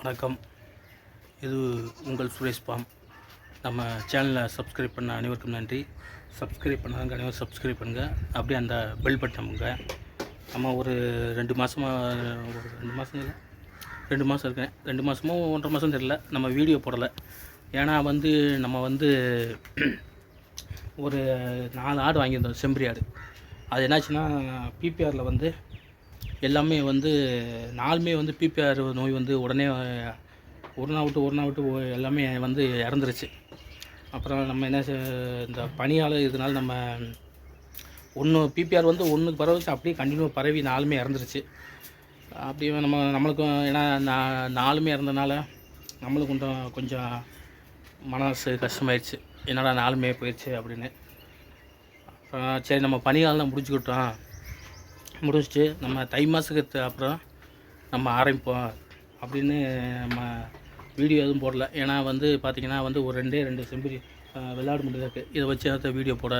வணக்கம். இது உங்கள் சுரேஷ் பாம். நம்ம சேனலை சப்ஸ்கிரைப் பண்ண அனைவருக்கும் நன்றி. சப்ஸ்கிரைப் பண்ணாங்க அனைவரும் சப்ஸ்கிரைப் பண்ணுங்கள் அப்படியே அந்த பெல் பட்டமுங்க நம்ம ஒரு ரெண்டு மாதமாக ஒரு ரெண்டு மாதம் இல்லை? ரெண்டு மாதம் இருக்கேன். ரெண்டு மாதமோ ஒன்றரை மாதம் தெரியல. நம்ம வீடியோ போடலை. ஏன்னா வந்து நம்ம வந்து ஒரு நாலு ஆடு வாங்கியிருந்தோம் செம்பரி ஆடு. அது என்னாச்சுன்னா பிபிஆரில் வந்து எல்லாமே வந்து நாலுமே வந்து பிபிஆர் நோய் வந்து உடனே ஒரு நாள் விட்டு ஒரு நாள் விட்டு எல்லாமே வந்து இறந்துருச்சு. அப்புறம் நம்ம என்ன இந்த பனியால் இதனால் நம்ம ஒன்று பிபிஆர் வந்து ஒன்றுக்கு பரவச்சு அப்படியே கண்டினியூ பரவி நாலுமே இறந்துருச்சு. அப்படியே நம்ம நம்மளுக்கும் ஏன்னா நான் நாலுமே இறந்தனால நம்மளுக்கு கொஞ்சம் கொஞ்சம் மனசு கஷ்டமாயிடுச்சு என்னடா நாலுமே போயிடுச்சு அப்படின்னு. அப்புறம் சரி நம்ம பனிகாலம் முடிச்சுக்கிட்டோம். முடிச்சுட்டு நம்ம தை மாதத்துக்கு அப்புறம் நம்ம ஆரம்பிப்போம் அப்படின்னு நம்ம வீடியோ எதுவும் போடல. ஏன்னா வந்து பார்த்திங்கன்னா வந்து ஒரு ரெண்டே ரெண்டு செம்பரி விளையாட வெள்ளாடு இருக்குது இதை வச்சு அடுத்த வீடியோ போட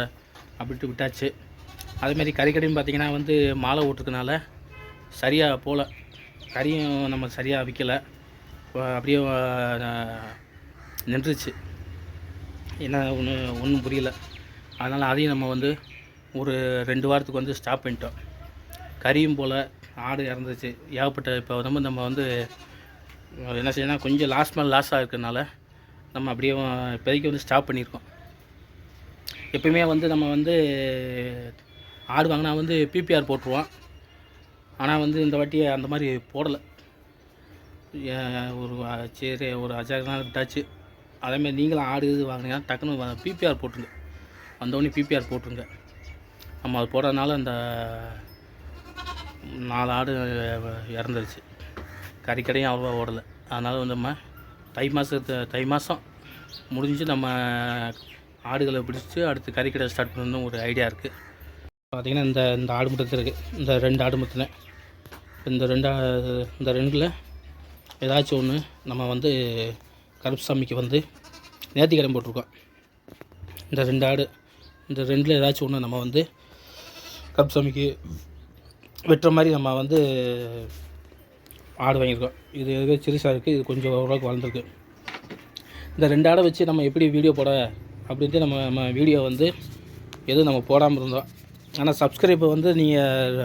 அப்படின்ட்டு விட்டாச்சு. அதேமாரி கறிக்கடையும் பார்த்திங்கன்னா வந்து மாலை ஓட்டுறதுனால சரியாக போகல கறியும் நம்ம சரியாக விற்கலை அப்படியே நின்றுச்சு. என்ன ஒன்று ஒன்றும் புரியல. அதனால் அதையும் நம்ம வந்து ஒரு ரெண்டு வாரத்துக்கு வந்து ஸ்டாப் பண்ணிட்டோம். கறியும் போல் ஆடு இறந்துச்சு ஏகப்பட்ட இப்போ வந்து நம்ம வந்து என்ன செய்யணும் கொஞ்சம் லாஸ் மேலே லாஸ் ஆகிருக்கனால நம்ம அப்படியே இப்போதைக்கு வந்து ஸ்டாப் பண்ணியிருக்கோம். எப்பயுமே வந்து நம்ம வந்து ஆடு வாங்கினா வந்து பிபிஆர் போட்டுருவோம். ஆனால் வந்து இந்த வாட்டி அந்த மாதிரி போடலை. ஒரு சரி ஒரு அஜாக விட்டாச்சு. அதேமாதிரி நீங்களும் ஆடு இது வாங்கினீங்கன்னா டக்குன்னு பிபிஆர் போட்டுருங்க. வந்தோடனே பிபிஆர் போட்டுருங்க. நம்ம அது போடுறதுனால அந்த நாலு ஆடு இறந்துருச்சு. கறிக்கடையும் அவ்வளோவா ஓடலை. அதனால் வந்து நம்ம தை மாதத்து தை மாதம் முடிஞ்சு நம்ம ஆடுகளை பிடிச்சி அடுத்து கறிக்கடை ஸ்டார்ட் பண்ணணும் ஒரு ஐடியா இருக்குது பார்த்திங்கன்னா இந்த இந்த ஆடு மட்டும் இருக்குது இந்த ரெண்டு ஆடு முத்தினேன் இந்த ரெண்டு இந்த ரெண்டில் ஏதாச்சும் ஒன்று நம்ம வந்து கருப்புசாமிக்கு வந்து நேர்த்திக்கடன் போட்டிருக்கோம். இந்த ரெண்டு ஆடு இந்த ரெண்டில் ஏதாச்சும் ஒன்று நம்ம வந்து கருப்புசாமிக்கு வெட்டுற மாதிரி நம்ம வந்து ஆடு வாங்கியிருக்கோம். இது எதுவே சிறுசாக இருக்குது இது கொஞ்சம் ஓரளவுக்கு வளர்ந்துருக்கு. இந்த ரெண்டு ஆடை வச்சு நம்ம எப்படி வீடியோ போட அப்படின்ட்டு நம்ம நம்ம வீடியோ வந்து எதுவும் நம்ம போடாமல் இருந்தோம். ஆனால் சப்ஸ்கிரைப் வந்து நீங்கள்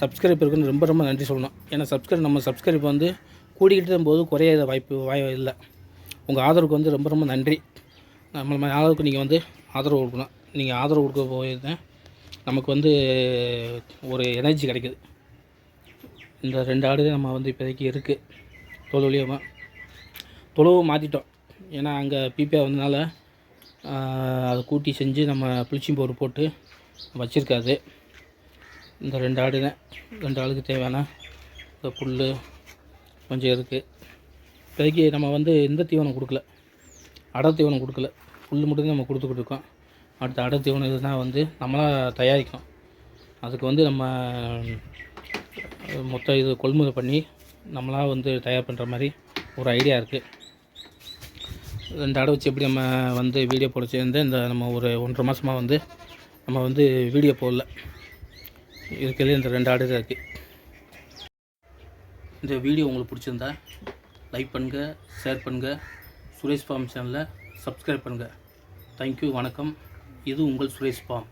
சப்ஸ்கிரைப் இருக்குன்னு ரொம்ப ரொம்ப நன்றி சொல்லணும். ஏன்னா சப்ஸ்கிரைப் நம்ம சப்ஸ்கிரைப் வந்து கூடிக்கிட்டு போது குறைய வாய்ப்பு வாய் இல்லை. உங்கள் ஆதரவுக்கு வந்து ரொம்ப ரொம்ப நன்றி. நம்ம நம்ம ஆதரவுக்கு நீங்கள் வந்து ஆதரவு கொடுக்கணும். நீங்கள் ஆதரவு கொடுக்க போயிருந்தேன். நமக்கு வந்து ஒரு எனர்ஜி கிடைக்குது. இந்த ரெண்டு ஆடு நம்ம வந்து இப்போதைக்கு இருக்குது தொழுவலியமாக தொழுவை மாற்றிட்டோம் ஏன்னா அங்கே பிபிஆர் வந்தனால அதை கூட்டி செஞ்சு நம்ம புளிச்சிங் பவுடர் போட்டு வச்சுருக்காது இந்த ரெண்டு ஆடு ரெண்டு ஆளுக்கு தேவையான இந்த புல் கொஞ்சம் இருக்குது இப்போதைக்கு நம்ம வந்து எந்த தீவனம் கொடுக்கல. அடர் தீவனம் கொடுக்கல. புல் மட்டும்தான் நம்ம கொடுத்துக்கிட்டு இருக்கோம். அடுத்த அடர் தீவனம் இதுதான் வந்து நம்மளாக தயாரிக்கணும் அதுக்கு வந்து நம்ம மொத்த இது கொள்முதல் பண்ணி நம்மளாக வந்து தயார் பண்ணுற மாதிரி ஒரு ஐடியா இருக்குது ரெண்டு ஆடை வச்சு எப்படி நம்ம வந்து வீடியோ போட சேர்ந்து இந்த நம்ம ஒரு ஒன்றரை மாதமாக வந்து நம்ம வந்து வீடியோ போடல. இருக்கிறதுல இந்த ரெண்டு ஆடு தான் இருக்குது இந்த வீடியோ உங்களுக்கு பிடிச்சிருந்தா லைக் பண்ணுங்கள் ஷேர் பண்ணுங்கள் சுரேஷ் ஃபார்ம் சேனலை சப்ஸ்கிரைப் பண்ணுங்கள் தேங்க்யூ வணக்கம். இது உங்கள் சுரேஷ் ஃபார்ம்